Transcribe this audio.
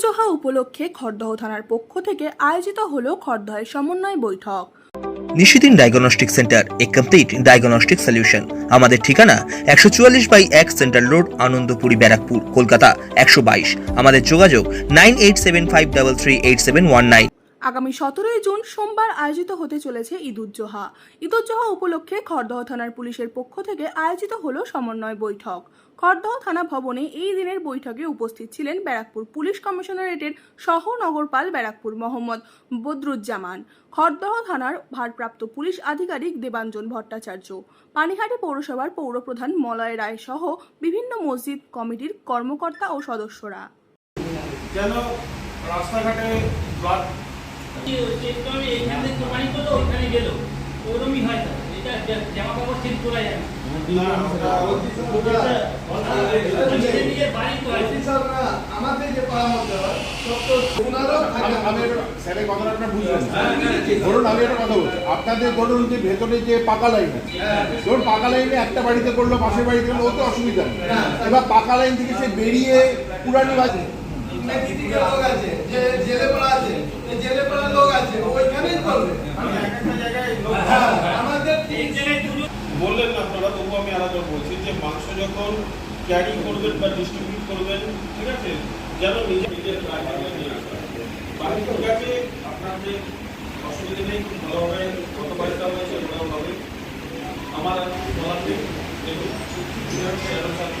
ঈদুজ্জোহা উপলক্ষে খড়দহ থানার পক্ষ থেকে আয়োজিত হল খড়দহের সমন্বয় বৈঠক। Nishidin diagnostic centre, a complete diagnostic solution আমাদের ঠিকানা একশো চুয়াল্লিশ বাই এক সেন্ট্রাল রোড, আনন্দপুরি ব্যারাকপুর, কলকাতা, একশো বাইশ। আমাদের যোগাযোগ nine eight seven five double three eight seven one nine. আগামী সতেরোই জুন সোমবার আয়োজিত হতে চলেছে ঈদুজ্জোহা ঈদুজ্জোহা উপলক্ষে খড়দহ থানার পুলিশের পক্ষ থেকে আয়োজিত হলো সমন্বয় বৈঠক। খড়দহ থানা ভবনে এই দিনের বৈঠকে উপস্থিত ছিলেন ব্যারাকপুর পুলিশ কমিশনারেটের সহ নগরপাল ব্যারাকপুর মোহাম্মদ বদরুজ্জামান, খড়দহ থানার ভারপ্রাপ্ত পুলিশ আধিকারিক দেবাঞ্জন ভট্টাচার্য, পানিহাটি পৌরসভার পৌরপ্রধান মলয় রায় সহ বিভিন্ন মসজিদ কমিটির কর্মকর্তা ও সদস্যরা। রাস্তাঘাটে হয় আমাদের যে পরামর্শ হয় একটা- স্যারের কথাটা আপনার বুঝলেন ধরুন আমি একটা কথা বলছি। আপনাদের ধরুন যে ভেতরে যে পাকা লাইন আছে। ধরুন পাকা লাইনে একটা বাড়িতে করল পাশের বাড়িতে করল ও তো অসুবিধা নেই। এবার পাকা লাইন থেকে সে বেরিয়ে পুরানি বাজে আছে যে জেলে পড়া আছে জেলে পড়া যখন ক্যারি করবেন বা ডিস্ট্রিবিউট করবেন, ঠিক আছে? যেন নিজে নিজের হয়। বাকি ঠিক আছে আপনাদের অসুবিধা নেই, খুব ভালোভাবে কত বাড়িটা হয়েছে ওটাও হবে। আমার আর কিছু বলার নেই। দেখুন সেরকম সাথে